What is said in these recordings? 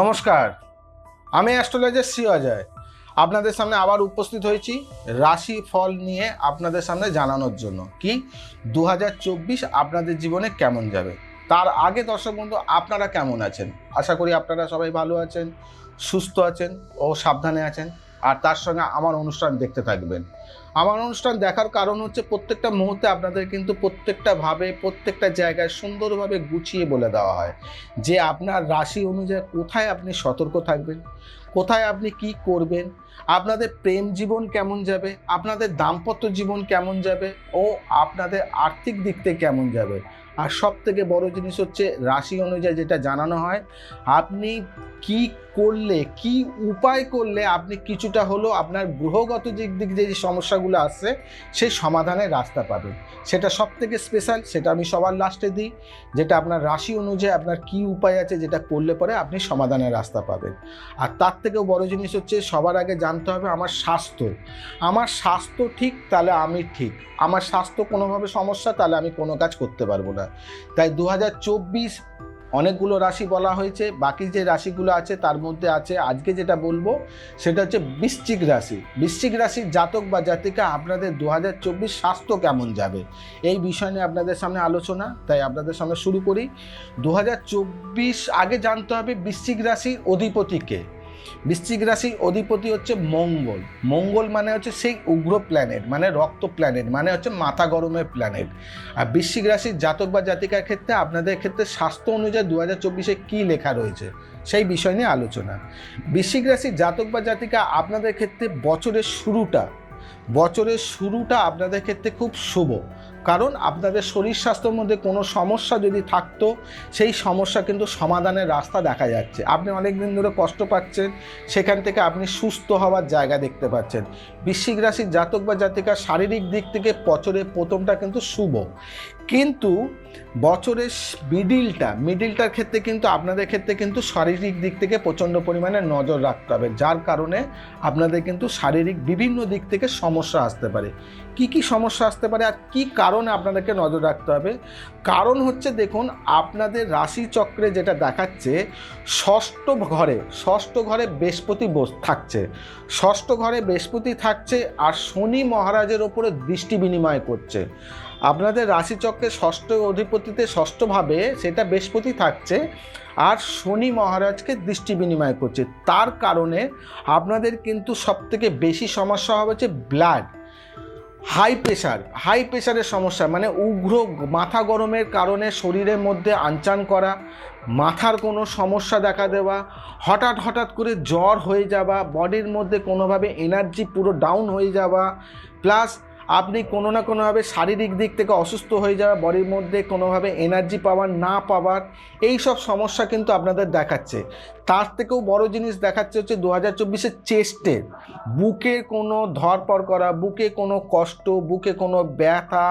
নমস্কার, আমি অ্যাস্ট্রোলজার শ্রী অজয়। আপনাদের সামনে আবার উপস্থিত হয়েছি রাশি ফল নিয়ে আপনাদের সামনে জানানোর জন্য। কি? দু হাজার চব্বিশ আপনাদের জীবনে কেমন যাবে? তার আগে দর্শক বন্ধু, আপনারা কেমন আছেন? আশা করি আপনারা সবাই ভালো আছেন, সুস্থ আছেন ও সাবধানে আছেন। আর তার সঙ্গে আমার অনুষ্ঠান দেখতে থাকবেন। আমার অনুষ্ঠান দেখার কারণ হচ্ছে প্রত্যেকটা মুহূর্তে আপনাদের কিন্তু প্রত্যেকটা ভাবে, প্রত্যেকটা জায়গায় সুন্দরভাবে গুছিয়ে বলে দেওয়া হয় যে আপনার রাশি অনুযায়ী কোথায় আপনি সতর্ক থাকবেন, কোথায় আপনি কি করবেন, আপনাদের প্রেম জীবন কেমন যাবে, আপনাদের দাম্পত্য জীবন কেমন যাবে ও আপনাদের আর্থিক দিক থেকে কেমন যাবে। আর সব থেকে বড় জিনিস হচ্ছে রাশি অনুযায়ী যেটা জানানো হয়, আপনি কি করলে, কি উপায় করলে আপনি কিছুটা হলেও আপনার গ্রহগত দিক দিক যে সমস্যাগুলো আসছে সেই সমাধানের রাস্তা পাবেন। সেটা সব থেকে স্পেশাল সেটা আমি সবার লাস্টে দিই। যেটা আপনার রাশি অনুযায়ী আপনার কি উপায় আছে, যেটা করলে পরে আপনি সমাধানের রাস্তা পাবেন। আর তার থেকেও বড় জিনিস হচ্ছে, সবার আগে জানতে হবে আমার স্বাস্থ্য। আমার স্বাস্থ্য ঠিক, তাহলে আমি ঠিক। আমার স্বাস্থ্য কোনোভাবে সমস্যা, তাহলে আমি কোনো কাজ করতে পারব না। তাই দু হাজার চব্বিশ অনেকগুলো রাশি বলা হয়েছে, বাকি যে রাশিগুলো আছে তার মধ্যে আছে, আজকে যেটা বলব সেটা হচ্ছে বৃশ্চিক রাশি। বৃশ্চিক রাশির জাতক বা জাতিকা, আপনাদের দু হাজার চব্বিশ স্বাস্থ্য কেমন যাবে? এই বিষয় নিয়ে আপনাদের সামনে আলোচনা, তাই আপনাদের সামনে শুরু করি। দু হাজার চব্বিশ আগে জানতে হবে বৃশ্চিক রাশির অধিপতিকে। বৃশ্চিক রাশির অধিপতি হচ্ছে মঙ্গল। মঙ্গল মানে হচ্ছে সেই উগ্র প্ল্যানেট মানে রক্ত প্ল্যানেট মানে হচ্ছে মাথা গরমের প্ল্যানেট আর বৃশ্চিক রাশির জাতক বা জাতিকার ক্ষেত্রে, আপনাদের ক্ষেত্রে স্বাস্থ্য অনুযায়ী দু হাজার চব্বিশে কী লেখা রয়েছে, সেই বিষয় নিয়ে আলোচনা। বৃশ্চিক রাশির জাতক বা জাতিকা আপনাদের ক্ষেত্রে বছরের শুরুটা বছরের শুরুটা আপনাদের ক্ষেত্রে খুব শুভ। কারণ আপনাদের শরীর স্বাস্থ্যের মধ্যে কোনো সমস্যা যদি থাকতো, সেই সমস্যা কিন্তু সমাধানের রাস্তা দেখা যাচ্ছে। আপনি অনেক দিন ধরে কষ্ট পাচ্ছেন, সেখান থেকে আপনি সুস্থ হওয়ার জায়গা দেখতে পাচ্ছেন। বৃশ্চিক রাশির জাতক বা জাতিকার শারীরিক দিক থেকে পচরে প্রথমটা কিন্তু শুভ। কিন্তু বছরের মিডিলটা মিডিলটার ক্ষেত্রে কিন্তু আপনাদের ক্ষেত্রে কিন্তু শারীরিক দিক থেকে প্রচণ্ড পরিমাণে নজর রাখতে হবে। যার কারণে আপনাদের কিন্তু শারীরিক বিভিন্ন দিক থেকে সমস্যা আসতে পারে। কি কি সমস্যা আসতে পারে আর কি কারণে আপনাদেরকে নজর রাখতে হবে? কারণ হচ্ছে দেখুন, আপনাদের রাশি চক্রে যেটা দেখাচ্ছে, ষষ্ঠ ঘরে ষষ্ঠ ঘরে বৃহস্পতি বস, থাকছে। ষষ্ঠ ঘরে বৃহস্পতি থাকছে আর শনি মহারাজের ওপরে দৃষ্টি বিনিময় করছে। আপনাদের রাশিচক্রে ষষ্ঠ অধিপতিতে ষষ্ঠভাবে সেটা বৃহস্পতি থাকছে, আর শনি মহারাজকে দৃষ্টি বিনিময় করছে। তার কারণে আপনাদের কিন্তু সবথেকে বেশি সমস্যা হবে ব্লাড হাই প্রেশার হাই প্রেশারের সমস্যা মানে উগ্র মাথা গরমের কারণে শরীরের মধ্যে আনচান করা, মাথার কোনো সমস্যা দেখা দেওয়া, হঠাৎ হঠাৎ করে জ্বর হয়ে যাওয়া, বডির মধ্যে কোনোভাবে এনার্জি পুরো ডাউন হয়ে যাওয়া প্লাস আপনি কোনো না কোনোভাবে শারীরিক দিক থেকে অসুস্থ হয়ে যাওয়া, বডির মধ্যে কোনোভাবে এনার্জি পাওয়ার, না পাওয়ার, এই সব সমস্যা কিন্তু আপনাদের দেখাচ্ছে। তার থেকেও বড় জিনিস দেখাচ্ছে হচ্ছে দু হাজার চব্বিশের চেস্টের বুকের কোনো ধরপর করা, বুকে কোনো কষ্ট, বুকে কোনো ব্যথা,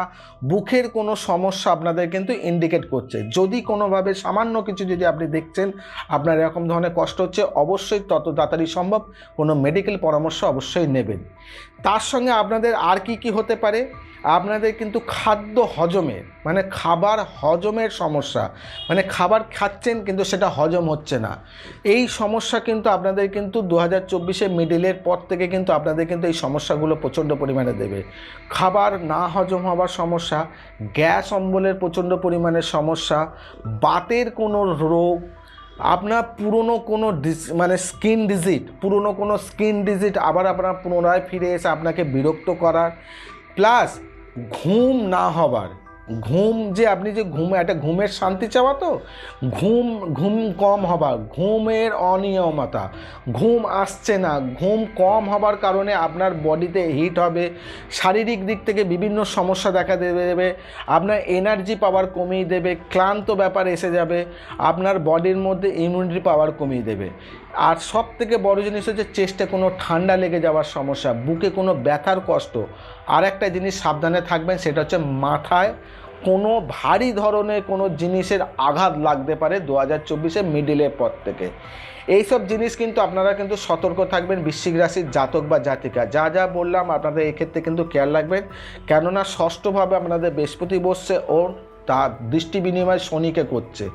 বুকের কোনো সমস্যা আপনাদের কিন্তু ইন্ডিকেট করছে। যদি কোনোভাবে সামান্য কিছু যদি আপনি দেখছেন, আপনার এরকম ধরনের কষ্ট হচ্ছে, অবশ্যই তত তাড়াতাড়ি সম্ভব। কোনো মেডিকেল পরামর্শ অবশ্যই নেবেন। তার সঙ্গে আপনাদের আর কি কি হতে পারে? আপনাদের কিন্তু খাদ্য হজমের মানে খাবার হজমের সমস্যা মানে খাবার খাচ্ছেন কিন্তু সেটা হজম হচ্ছে না। এই সমস্যা কিন্তু আপনাদের কিন্তু দু হাজার চব্বিশে মিডিলের পর থেকে কিন্তু আপনাদের কিন্তু এই সমস্যাগুলো প্রচণ্ড পরিমাণে দেবে। খাবার না হজম হওয়ার সমস্যা, গ্যাস অম্বলের প্রচণ্ড পরিমাণে সমস্যা, বাতের কোনো রোগ আপনার পুরনো কোনো মানে স্কিন ডিজিট পুরনো কোনো স্কিন ডিজিট আবার আপনার পুনরায় ফিরে এসে আপনাকে বিরক্ত করার প্লাস ঘুম না হবার। ঘুম যে আপনি যে ঘুম, একটা ঘুমের শান্তি চাওয়া তো? ঘুম ঘুম কম হবা ঘুমের অনিয়মতা। ঘুম আসছে না, ঘুম কম হবার কারণে আপনার বডিতে হিট হবে, শারীরিক দিক থেকে বিভিন্ন সমস্যা দেখা দেবে আপনার এনার্জি পাওয়ার কমিয়ে দেবে, ক্লান্ত ব্যাপার এসে যাবে, আপনার বডির মধ্যে ইমিউনিটি পাওয়ার কমিয়ে দেবে। আর সব থেকে বড় জিনিস হচ্ছে চেস্টে কোনো ঠান্ডা লেগে যাওয়ার সমস্যা, বুকে কোনো ব্যথার কষ্ট। আর একটা জিনিস সাবধানে থাকবেন, সেটা হচ্ছে মাথায় কোনো ভারী ধরনের কোনো জিনিসের আঘাত লাগতে পারে দু হাজার চব্বিশে মিডিলের পর থেকে। এইসব জিনিস কিন্তু আপনারা কিন্তু সতর্ক থাকবেন বৃশ্চিক রাশির জাতক বা জাতিকা। যা যা বললাম আপনাদের এক্ষেত্রে কিন্তু খেয়াল রাখবেন। কেননা ষষ্ঠভাবে আপনাদের বৃহস্পতি বসছে ও তা দৃষ্টি বিনিময় শনিকে করছে।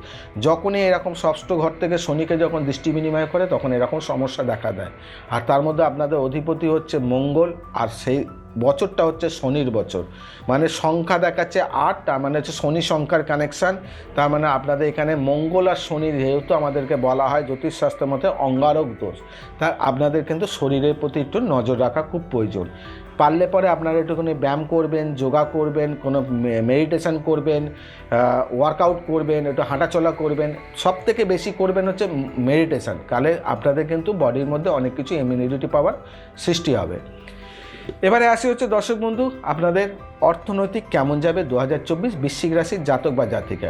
যখনই এরকম ষষ্ঠ ঘর থেকে শনিকে যখন দৃষ্টি বিনিময় করে, তখন এরকম সমস্যা দেখা দেয়। আর তার মধ্যে আপনাদের অধিপতি হচ্ছে মঙ্গল, আর সেই বছরটা হচ্ছে শনির বছর। মানে সংখ্যা দেখাচ্ছে আট, তার মানে হচ্ছে শনি সংখ্যার কানেকশান তার মানে আপনাদের এখানে মঙ্গল আর শনির যেহেতু আমাদেরকে বলা হয় জ্যোতিষশাস্ত্রের মধ্যে অঙ্গারক দোষ, তা আপনাদের কিন্তু শরীরের প্রতি একটু নজর রাখা খুব প্রয়োজন। পারলে পরে আপনারা একটুখানি ব্যায়াম করবেন, যোগা করবেন, কোনো মেডিটেশান করবেন ওয়ার্কআউট করবেন, একটু হাঁটাচলা করবেন। সব থেকে বেশি করবেন হচ্ছে মেডিটেশান তাহলে আপনাদের কিন্তু বডির মধ্যে অনেক কিছু ইমিউনিটি পাওয়ার সৃষ্টি হবে। এবারে আসি হচ্ছে দর্শক বন্ধু, আপনাদের অর্থনৈতিক কেমন যাবে দু হাজার চব্বিশ বৃশ্চিক রাশির জাতক বা জাতিকা?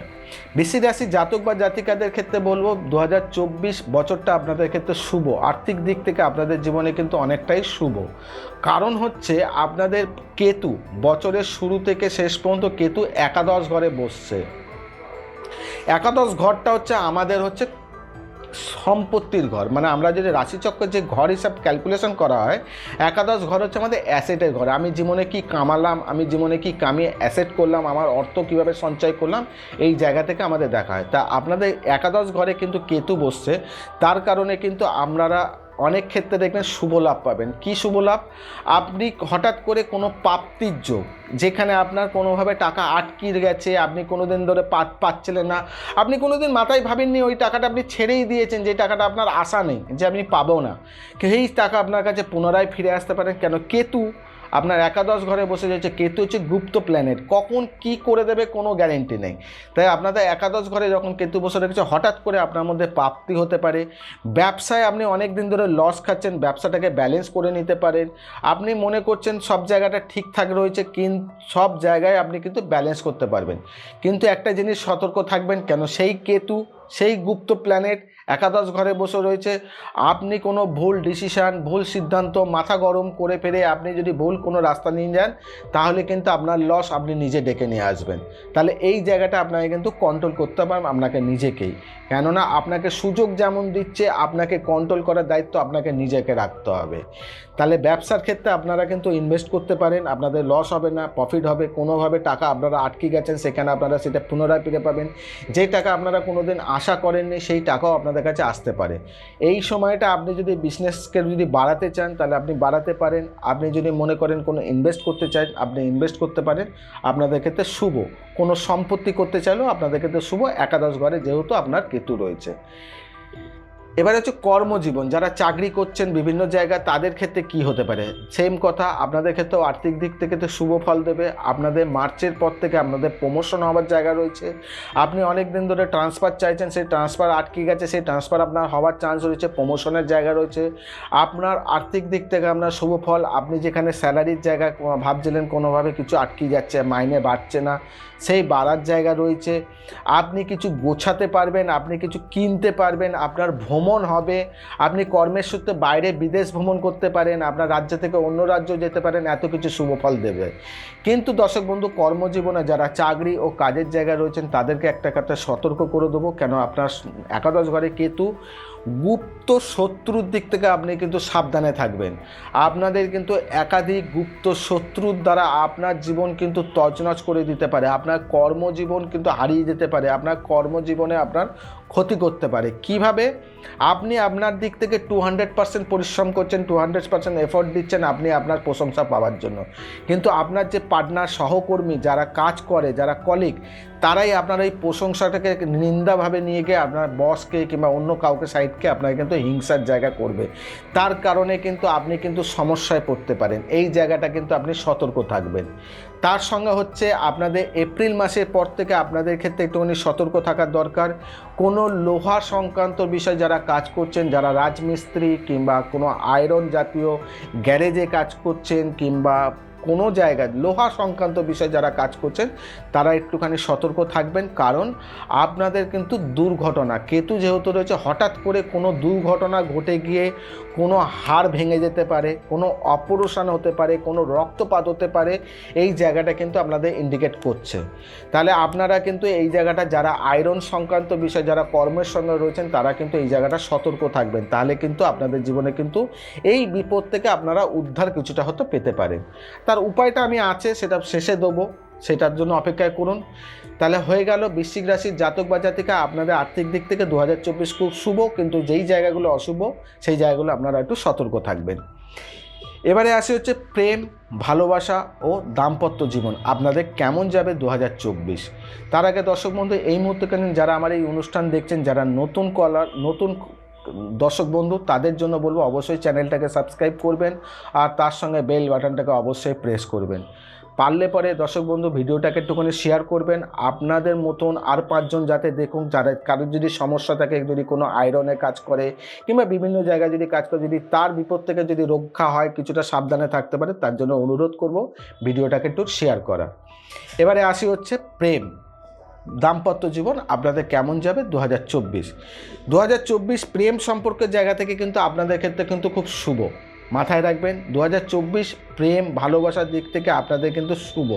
বৃশ্চিক রাশির জাতক বা জাতিকাদের ক্ষেত্রে বলব দু হাজার চব্বিশ বছরটা আপনাদের ক্ষেত্রে শুভ। আর্থিক দিক থেকে আপনাদের জীবনে কিন্তু অনেকটাই শুভ। কারণ হচ্ছে আপনাদের কেতু, বছরের শুরু থেকে শেষ পর্যন্ত কেতু একাদশ ঘরে বসছে। একাদশ ঘরটা হচ্ছে আমাদের হচ্ছে সম্পত্তির ঘর। মানে আমরা যদি রাশিচক্রের যে ঘর হিসাব ক্যালকুলেশন করা হয়, একাদশ ঘর হচ্ছে আমাদের অ্যাসেটের ঘর। আমি জীবনে কি কামালাম, আমি জীবনে কি কামিয়ে অ্যাসেট করলাম, আমার অর্থ কীভাবে সঞ্চয় করলাম, এই জায়গা থেকে আমাদের দেখা হয়। তা আপনাদের একাদশ ঘরে কিন্তু কেতু বসছে, তার কারণে কিন্তু আপনারা অনেক ক্ষেত্রে দেখবেন শুভ লাভ পাবেন। কী শুভ লাভ? আপনি হঠাৎ করে কোনো প্রাপ্তির যোগ, যেখানে আপনার কোনোভাবে টাকা আটকির গেছে, আপনি কোনো দিন ধরে পাচ্ছিলেন না। আপনি কোনো দিন মাথায় ভাবেননি ওই টাকাটা আপনি ছেড়েই দিয়েছেন, যে টাকাটা আপনার আশা নেই, যে আপনি পাবো না। সেই টাকা আপনার কাছে পুনরায় ফিরে আসতে পারেন? কেন? কেতু আপনার একাদশ ঘরে বসে যাচ্ছে কেতু হচ্ছে গুপ্ত প্ল্যানেট কখন কি করে দেবে কোনো গ্যারেন্টি নেই। তাই আপনাদের একাদশ ঘরে যখন কেতু বসে রেখেছে হঠাৎ করে আপনার মধ্যে প্রাপ্তি হতে পারে। ব্যবসায় আপনি অনেক দিন ধরে লস খাচ্ছেন, ব্যবসাটাকে ব্যালেন্স করে নিতে পারেন। আপনি মনে করছেন সব জায়গাটা ঠিকঠাক রয়েছে, কিন সব জায়গায় আপনি কিন্তু ব্যালেন্স করতে পারবেন। কিন্তু একটা জিনিস সতর্ক থাকবেন, কেন? সেই কেতু, সেই গুপ্ত প্ল্যানেট একাদশ ঘরে বসে রয়েছে। আপনি কোনো ভুল ডিসিশান ভুল সিদ্ধান্ত মাথা গরম করে ফেলে আপনি যদি ভুল কোনো রাস্তা নিয়ে যান, তাহলে কিন্তু আপনার লস আপনি নিজে ডেকে নিয়ে আসবেন। তাহলে এই জায়গাটা আপনাকে কিন্তু কন্ট্রোল করতে পারেন আপনাকে নিজেকেই। কেননা আপনাকে সুযোগ যেমন দিচ্ছে, আপনাকে কন্ট্রোল করার দায়িত্ব আপনাকে নিজেকে রাখতে হবে। তাহলে ব্যবসার ক্ষেত্রে আপনারা কিন্তু ইনভেস্ট করতে পারেন, আপনাদের লস হবে না প্রফিট হবে, কোনোভাবে টাকা আপনারা আটকে গেছেন, সেখানে আপনারা সেটা পুনরায় ফিরে পাবেন যে টাকা আপনারা কোনোদিন আশা করেননি, সেই টাকাও আপনাদের কাছে আসতে পারে। এই সময়টা আপনি যদি বিজনেসকে যদি বাড়াতে চান, তাহলে আপনি বাড়াতে পারেন। আপনি যদি মনে করেন কোনো ইনভেস্ট করতে চান, আপনি ইনভেস্ট করতে পারেন। আপনাদের ক্ষেত্রে শুভ। কোনো সম্পত্তি করতে চাইলেও আপনাদের ক্ষেত্রে শুভ। একাদশ ঘরে যেহেতু আপনার কেতু রয়েছে। এবার হচ্ছে কর্মজীবন, যারা চাকরি করছেন বিভিন্ন জায়গায়, তাদের ক্ষেত্রে কি হতে পারে? সেম কথা, আপনাদের ক্ষেত্রেও আর্থিক দিক থেকে তো শুভ ফল দেবে। আপনাদের মার্চের পর থেকে আপনাদের প্রমোশন হওয়ার জায়গা রয়েছে। আপনি অনেক দিন ধরে ট্রান্সফার চাইছেন, সেই ট্রান্সফার আটকে গেছে, সেই ট্রান্সফার আপনার হওয়ার চান্স রয়েছে প্রমোশনের জায়গা রয়েছে। আপনার আর্থিক দিক থেকে আপনার শুভ ফল, আপনি যেখানে স্যালারির জায়গা ভাবছিলেন কোনোভাবে কিছু আটকে যাচ্ছে, মাইনে বাড়ছে না, সেই বাড়ার জায়গা রয়েছে। আপনি কিছু গোছাতে পারবেন, আপনি কিছু কিনতে পারবেন, আপনার ভ্রমণ হবে। আপনি কর্মের সূত্রে বাইরে বিদেশ ভ্রমণ করতে পারেন, আপনার রাজ্য থেকে অন্য রাজ্য যেতে পারেন, এত কিছু শুভ ফল দেবে। কিন্তু দর্শক বন্ধু, কর্মজীবনে যারা চাকরি ও কাজের জায়গায় রয়েছেন, তাদেরকে একটা কথা সতর্ক করে দেবো। কেন? আপনার একাদশ ঘরে কেতু গুপ্ত শত্রুর দিক থেকে আপনি কিন্তু সাবধানে থাকবেন। আপনাদের কিন্তু একাধিক গুপ্ত শত্রুর দ্বারা আপনার জীবন কিন্তু তছনছ করে দিতে পারে। আপনার কর্মজীবন কিন্তু হারিয়ে যেতে পারে। আপনার কর্মজীবনে আপনার ক্ষতি করতে পারে। কীভাবে? আপনি আপনার দিক থেকে টু হান্ড্রেড পার্সেন্ট পরিশ্রম করছেন টু হান্ড্রেড পার্সেন্ট এফোর্ট দিচ্ছেন, আপনি আপনার প্রশংসা পাওয়ার জন্য। কিন্তু আপনার যে পার্টনার সহকর্মী যারা কাজ করে, যারা কলিগ তারাই আপনার এই প্রশংসাটাকে নিন্দাভাবে নিয়ে গিয়ে আপনার বসকে কিংবা অন্য কাউকে সাইডকে আপনাকে কিন্তু হিংসার জায়গা করবে। তার কারণে কিন্তু আপনি কিন্তু সমস্যায় পড়তে পারেন। এই জায়গাটা কিন্তু আপনি সতর্ক থাকবেন। তার সঙ্গে হচ্ছে আপনাদের এপ্রিল মাসের পর থেকে আপনাদের ক্ষেত্রে একটুখানি সতর্ক থাকার দরকার। কোনো লোহা সংক্রান্ত বিষয় যারা কাজ করছেন, যারা রাজমিস্ত্রি কিংবা কোনো আয়রন জাতীয় গ্যারেজে কাজ করছেন কিংবা কোনো জায়গায় লোহা সংক্রান্ত বিষয়ে যারা কাজ করছেন, তারা একটুখানি সতর্ক থাকবেন। কারণ আপনাদের কিন্তু দুর্ঘটনা, কেতু যেহেতু রয়েছে, হঠাৎ করে কোনো দুর্ঘটনা ঘটে গিয়ে কোনো হাড় ভেঙে যেতে পারে, কোনো অপারেশন হতে পারে, কোনো রক্তপাত হতে পারে, এই জায়গাটা কিন্তু আপনাদের ইন্ডিকেট করছে। তাহলে আপনারা কিন্তু এই জায়গাটা, যারা আয়রন সংক্রান্ত বিষয় যারা কর্মের সঙ্গে রয়েছেন, তারা কিন্তু এই জায়গাটা সতর্ক থাকবেন। তাহলে কিন্তু আপনাদের জীবনে কিন্তু এই বিপদ থেকে আপনারা উদ্ধার কিছুটা হয়তো পেতে পারেন। তার উপায়টা আমি আছে, সেটা শেষে দেবো। সেটার জন্য অপেক্ষায় করুন। তাহলে হয়ে গেল বৃশ্চিক রাশির জাতক বা জাতিকা। আপনাদের আর্থিক দিক থেকে দু হাজার চব্বিশ খুব শুভ, কিন্তু যেই জায়গাগুলো অশুভ, সেই জায়গাগুলো আপনারা একটু সতর্ক থাকবেন। এবারে আসে হচ্ছে প্রেম, ভালোবাসা ও দাম্পত্য জীবন। আপনাদের কেমন যাবে দু হাজার চব্বিশ? তার আগে দর্শক বন্ধু, এই মুহূর্তকালীন যারা আমার এই অনুষ্ঠান দেখছেন, যারা নতুন কলার নতুন দর্শক বন্ধু, তাদের জন্য বলব অবশ্যই চ্যানেলটাকে সাবস্ক্রাইব করবেন আর তার সঙ্গে বেল বাটনটাকে অবশ্যই প্রেস করবেন। পারলে পরে দর্শক বন্ধু, ভিডিওটাকে একটুখানি শেয়ার করবেন। আপনাদের মতন আর পাঁচজন যাতে দেখুন, যারা কারোর যদি সমস্যা থাকে, যদি কোনো আয়রনের কাজ করে কিংবা বিভিন্ন জায়গায় যদি কাজ করে, যদি তার বিপদ থেকে যদি রক্ষা হয়, কিছুটা সাবধানে থাকতে পারে, তার জন্য অনুরোধ করব ভিডিওটাকে একটু শেয়ার করা এবারে আসি হচ্ছে প্রেম। দাম্পত্য জীবন আপনাদের কেমন যাবে? দু হাজার চব্বিশ প্রেম সম্পর্কের জায়গা থেকে কিন্তু আপনাদের ক্ষেত্রে কিন্তু খুব শুভ। মাথায় রাখবেন দু হাজার চব্বিশ প্রেম ভালোবাসার দিক থেকে আপনাদের কিন্তু শুভ।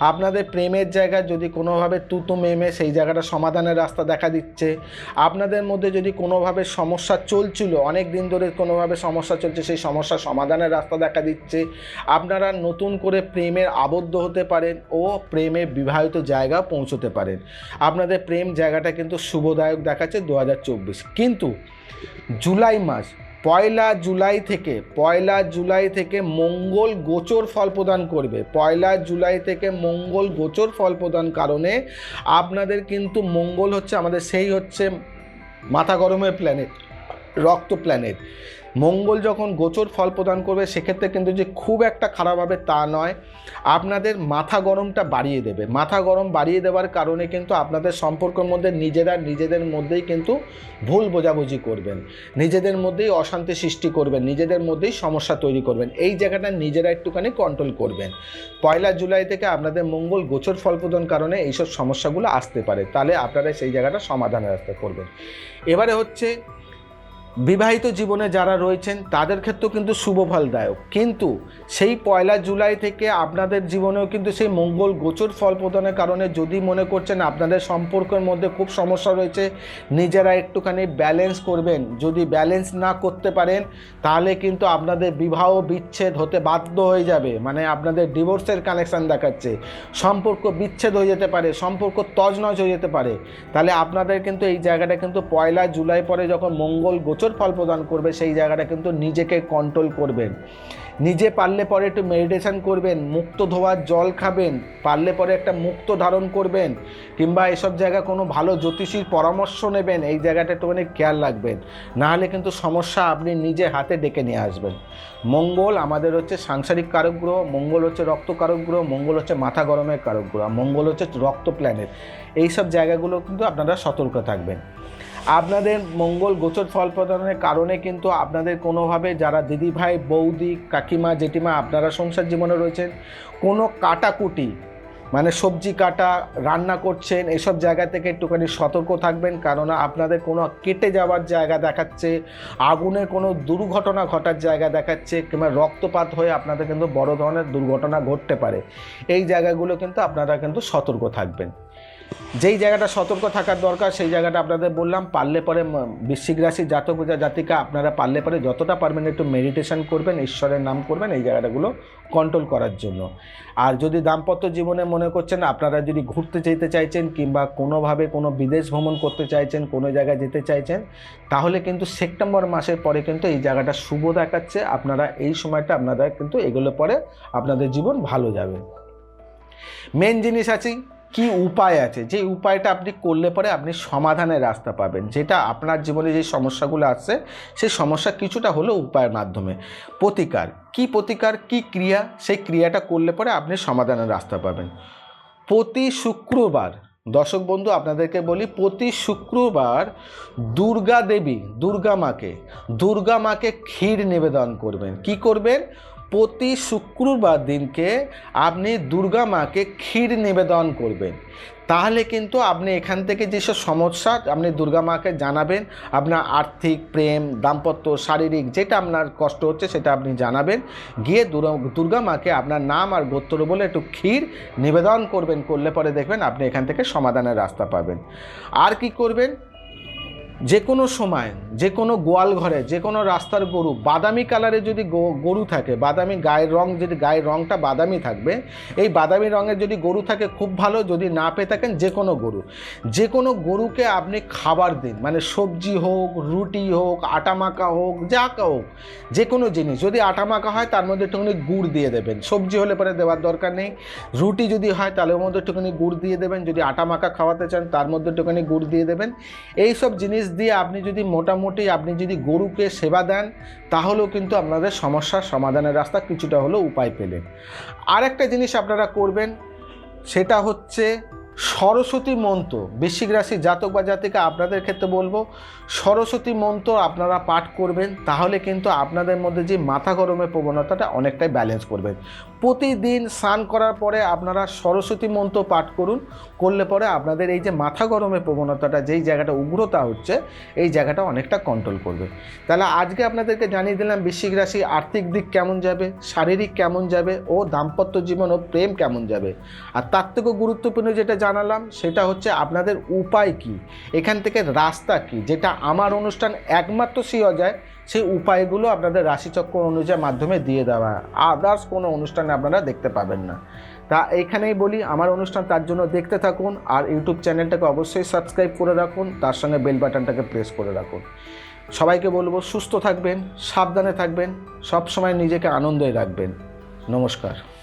আপনাদের প্রেমের জায়গায় যদি কোনোভাবে তুতু মেমে সেই জায়গাটা সমাধানের রাস্তা দেখা দিচ্ছে। আপনাদের মধ্যে যদি কোনোভাবে সমস্যা চলছিল, অনেক দিন ধরে কোনোভাবে সমস্যা চলছে, সেই সমস্যার সমাধানের রাস্তা দেখা দিচ্ছে। আপনারা নতুন করে প্রেমের আবদ্ধ হতে পারেন ও প্রেমে বিবাহিত জায়গা পৌঁছতে পারেন। আপনাদের প্রেম জায়গাটা কিন্তু শুভদায়ক দেখাচ্ছে দু হাজার চব্বিশ। কিন্তু জুলাই মাস পয়লা জুলাই থেকে, পয়লা জুলাই থেকে মঙ্গল গোচর ফল প্রদান করবে। পয়লা জুলাই থেকে মঙ্গল গোচর ফল প্রদান কারণে আপনাদের কিন্তু মঙ্গল হচ্ছে আমাদের সেই হচ্ছে মাথা গরমের প্ল্যানেট রক্ত প্ল্যানেট মঙ্গল যখন গোচর ফল প্রদান করবে, সেক্ষেত্রে কিন্তু যে খুব একটা খারাপ হবে তা নয়। আপনাদের মাথা গরমটা বাড়িয়ে দেবে। মাথা গরম বাড়িয়ে দেওয়ার কারণে কিন্তু আপনাদের সম্পর্কের মধ্যে নিজেরা নিজেদের মধ্যেই কিন্তু ভুল বোঝাবুঝি করবেন। নিজেদের মধ্যেই অশান্তি সৃষ্টি করবেন। নিজেদের মধ্যেই সমস্যা তৈরি করবেন। এই জায়গাটা নিজেরা একটুখানি কন্ট্রোল করবেন। পয়লা জুলাই থেকে আপনাদের মঙ্গল গোচর ফল প্রদান কারণে এইসব সমস্যাগুলো আসতে পারে। তাহলে আপনারা সেই জায়গাটা সমাধানের রাস্তা করবেন। এবারে হচ্ছে বিবাহিত জীবনে যারা রয়েছেন, তাদের ক্ষেত্রেও কিন্তু শুভ ফলদায়ক। কিন্তু সেই পয়লা জুলাই থেকে আপনাদের জীবনেও কিন্তু সেই মঙ্গল গোচর ফল প্রদানের কারণে যদি মনে করছেন আপনাদের সম্পর্কের মধ্যে খুব সমস্যা রয়েছে, নিজেরা একটুখানি ব্যালেন্স করবেন। যদি ব্যালেন্স না করতে পারেন, তাহলে কিন্তু আপনাদের বিবাহ বিচ্ছেদ হতে বাধ্য হয়ে যাবে। মানে আপনাদের ডিভোর্সের কানেকশান দেখাচ্ছে। সম্পর্ক বিচ্ছেদ হয়ে যেতে পারে, সম্পর্ক তজনজ হয়ে যেতে পারে। তাহলে আপনাদের কিন্তু এই জায়গাটা কিন্তু পয়লা জুলাই পরে যখন মঙ্গল গোচর প্রচুর ফল প্রদান করবে, সেই জায়গাটা কিন্তু নিজেকে কন্ট্রোল করবেন। নিজে পারলে পরে একটু মেডিটেশন করবেন, মুক্ত ধোয়ার জল খাবেন, পারলে পরে একটা মুক্ত ধারণ করবেন, কিংবা এসব জায়গায় কোনো ভালো জ্যোতিষীর পরামর্শ নেবেন, এই জায়গাটা একটুখানি খেয়াল রাখবেন। নাহলে কিন্তু সমস্যা আপনি নিজে হাতে ডেকে নিয়ে আসবেন। মঙ্গল আমাদের হচ্ছে সাংসারিক কারক গ্রহ, মঙ্গল হচ্ছে রক্ত কারক গ্রহ, মঙ্গল হচ্ছে মাথা গরমের কারক গ্রহ মঙ্গল হচ্ছে রক্ত প্ল্যানেট এইসব জায়গাগুলো কিন্তু আপনারা সতর্ক থাকবেন। আপনাদের মঙ্গল গোচর ফল প্রদানের কারণে কিন্তু আপনাদের কোনোভাবে যারা দিদি ভাই, বৌদি, কাকিমা, জেঠিমা, আপনারা সংসার জীবনে রয়েছেন, কোনো কাটাকুটি মানে সবজি কাটা, রান্না করছেন, এসব জায়গা থেকে একটুখানি সতর্ক থাকবেন কারণ আপনাদের কোনো কেটে যাওয়ার জায়গা দেখাচ্ছে, আগুনে কোনো দুর্ঘটনা ঘটার জায়গা দেখাচ্ছে, কিংবা রক্তপাত হয়ে আপনাদের কিন্তু বড় ধরনের দুর্ঘটনা ঘটতে পারে। এই জায়গাগুলো কিন্তু আপনারা কিন্তু সতর্ক থাকবেন। যেই জায়গাটা সতর্ক থাকার দরকার, সেই জায়গাটা আপনাদের বললাম। পারলে পরে বৃশ্চিক রাশি, জাতক জাতিকা আপনারা পারলে পরে যতটা পারবেন একটু মেডিটেশন করবেন, ঈশ্বরের নাম করবেন এই জায়গাটাগুলো কন্ট্রোল করার জন্য। আর যদি দাম্পত্য জীবনে মনে করছেন, আপনারা যদি ঘুরতে যেতে চাইছেন কিংবা কোনোভাবে কোনো বিদেশ ভ্রমণ করতে চাইছেন, কোনো জায়গায় যেতে চাইছেন, তাহলে কিন্তু সেপ্টেম্বর মাসের পরে কিন্তু এই জায়গাটা শুভ দেখাচ্ছে। আপনারা এই সময়টা আপনারা কিন্তু এগুলো পরে আপনাদের জীবন ভালো যাবে। মেন জিনিস আছে কি উপায় আছে? যে উপায়টা আপনি করলে পরে আপনি সমাধানের রাস্তা পাবেন। যেটা আপনার জীবনে যে সমস্যাগুলো আসছে সেই সমস্যা কিছুটা হলেও উপায়ের মাধ্যমে। প্রতিকার। কি প্রতিকার, কি ক্রিয়া, সেই ক্রিয়াটা করলে পরে আপনি সমাধানের রাস্তা পাবেন। প্রতি শুক্রবার, দর্শক বন্ধু, আপনাদেরকে বলি, প্রতি শুক্রবার দুর্গা দেবী, দুর্গা মাকে দুর্গা মাকে ক্ষীর নিবেদন করবেন। কি করবেন? প্রতি শুক্রবার দিনকে আপনি দুর্গা মাকে ক্ষীর নিবেদন করবেন। তাহলে কিন্তু আপনি এখান থেকে যেসব সমস্যা, আপনি দুর্গা মাকে জানাবেন, আপনার আর্থিক প্রেম, দাম্পত্য, শারীরিক যেটা আপনার কষ্ট হচ্ছে সেটা আপনি জানাবেন। গিয়ে দুর্গা মাকে আপনার নাম আর গোত্র বলে একটু ক্ষীর নিবেদন করবেন, করলে পরে দেখবেন আপনি এখান থেকে সমাধানের রাস্তা পাবেন। আর কি করবেন? যে কোনো সময়, যে কোনো গোয়াল ঘরে, যে কোনো রাস্তার গরু, বাদামি কালারে যদি গরু থাকে, বাদামি গায়ের রং যদি, গায়ের রংটা বাদামি থাকবে, এই বাদামি রঙের যদি গরু থাকে, খুব ভালো, যদি না পেয়ে থাকেন, যে কোনো গরু। যে কোনো গরুকে আপনি খাবার দিন মানে সবজি হোক, রুটি হোক, আটা মাখা হোক, যা হোক, যে কোনো জিনিস, যদি আটা মাখা হয়, তার মধ্যে একটুখানি গুড় দিয়ে দেবেন। সবজি হলে পরে দেওয়ার দরকার নেই। রুটি যদি হয়, তাহলে ওর মধ্যে একটুখানি গুড় দিয়ে দেবেন। যদি আটা মাখা খাওয়াতে চান, তার মধ্যে একটুখানি গুড় দিয়ে দেবেন। এই সব জিনিস দিয়ে আপনি যদি মোটামুটি আপনি যদি গরুকে সেবা দেন, তাহলেও কিন্তু আপনাদের সমস্যার সমাধানের রাস্তা কিছুটা হলেও উপায় পেলেন। আরেকটা জিনিস আপনারা করবেন, সেটা হচ্ছে সরস্বতী মন্ত্র। বৃশ্চিক রাশি জাতক বা জাতিকা, আপনাদের ক্ষেত্রে বলব, সরস্বতী মন্ত্র আপনারা পাঠ করবেন, তাহলে কিন্তু আপনাদের মধ্যে যে মাথা গরমের প্রবণতাটা অনেকটাই ব্যালেন্স করবেন প্রতিদিন স্নান করার পরে আপনারা সরস্বতী মন্ত্র পাঠ করুন, করলে পরে আপনাদের এই যে মাথা গরমের প্রবণতাটা, যেই জায়গাটা উগ্রতা হচ্ছে, এই জায়গাটা অনেকটা কন্ট্রোল করবে। তাহলে আজকে আপনাদেরকে জানিয়ে দিলাম বৃশ্চিক রাশি আর্থিক দিক কেমন যাবে, শারীরিক কেমন যাবে ও দাম্পত্য জীবন ও প্রেম কেমন যাবে। আর তার থেকেও গুরুত্বপূর্ণ যেটা জানালাম, সেটা হচ্ছে আপনাদের উপায় কি? এখান থেকে রাস্তা কি? যেটা আমার অনুষ্ঠান একমাত্র সিও যায় সেই উপায়গুলো আপনাদের রাশিচক্র অনুযায়ী মাধ্যমে দিয়ে দেওয়া। আদার্স কোনো অনুষ্ঠানে আপনারা দেখতে পাবেন না। তা এইখানেই বলি, আমার অনুষ্ঠান তার জন্য দেখতে থাকুন আর ইউটিউব চ্যানেলটাকে অবশ্যই সাবস্ক্রাইব করে রাখুন, তার সঙ্গে বেল বাটনটাকে প্রেস করে রাখুন। সবাইকে বলব, সুস্থ থাকবেন, সাবধানে থাকবেন সব সময় নিজেকে আনন্দে রাখবেন। নমস্কার।